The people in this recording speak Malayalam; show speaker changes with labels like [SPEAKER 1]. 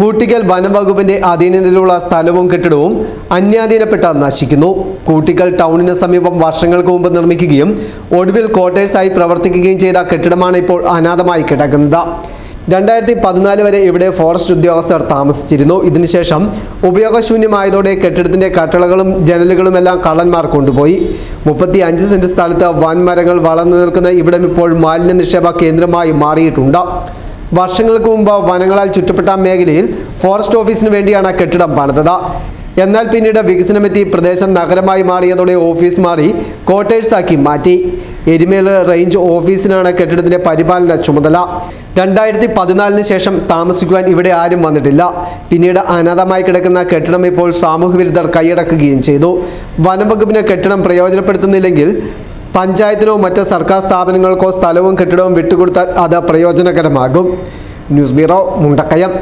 [SPEAKER 1] കൂട്ടിക്കൽ വനംവകുപ്പിന്റെ അധീനതയിലുള്ള സ്ഥലവും കെട്ടിടവും അന്യാധീനപ്പെട്ട് നശിക്കുന്നു. കൂട്ടിക്കൽ ടൗണിന് സമീപം വർഷങ്ങൾക്ക് മുമ്പ് നിർമ്മിക്കുകയും ഒടുവിൽ ക്വാർട്ടേഴ്സായി പ്രവർത്തിക്കുകയും ചെയ്ത കെട്ടിടമാണ് ഇപ്പോൾ അനാഥമായി കിടക്കുന്നത്. രണ്ടായിരത്തി പതിനാല് വരെ ഇവിടെ ഫോറസ്റ്റ് ഉദ്യോഗസ്ഥർ താമസിച്ചിരുന്നു. ഇതിനുശേഷം ഉപയോഗശൂന്യമായതോടെ കെട്ടിടത്തിന്റെ കട്ടളകളും ജനലുകളും എല്ലാം കള്ളന്മാർ കൊണ്ടുപോയി. മുപ്പത്തി അഞ്ച് സെന്റ് സ്ഥലത്ത് വൻമരങ്ങൾ വളർന്നു നിൽക്കുന്ന ഇവിടം ഇപ്പോൾ മാലിന്യ നിക്ഷേപ കേന്ദ്രമായി മാറിയിട്ടുണ്ട്. വർഷങ്ങൾക്ക് മുമ്പ് വനങ്ങളാൽ ചുറ്റപ്പെട്ട മേഖലയിൽ ഫോറസ്റ്റ് ഓഫീസിന് വേണ്ടിയാണ് കെട്ടിടം പണിതത്. എന്നാൽ പിന്നീട് വികസനമെത്തി പ്രദേശം നഗരമായി മാറിയതോടെ ഓഫീസ് മാറി ക്വാർട്ടേഴ്സാക്കി മാറ്റി. എരുമേൽ റേഞ്ച് ഓഫീസിനാണ് കെട്ടിടത്തിന്റെ പരിപാലന ചുമതല. രണ്ടായിരത്തി പതിനാലിന് ശേഷം താമസിക്കുവാൻ ഇവിടെ ആരും വന്നിട്ടില്ല. പിന്നീട് അനാഥമായി കിടക്കുന്ന കെട്ടിടം ഇപ്പോൾ സാമൂഹ്യ വിരുദ്ധർ കൈയടക്കുകയും ചെയ്തു. വനംവകുപ്പിന് കെട്ടിടം പ്രയോജനപ്പെടുത്തുന്നില്ലെങ്കിൽ പഞ്ചായത്തിനോ മറ്റ് സർക്കാർ സ്ഥാപനങ്ങൾക്കോ സ്ഥലവും കെട്ടിടവും വിട്ടുകൊടുത്താൽ അത് പ്രയോജനകരമാകും. News bureau Mundakayam.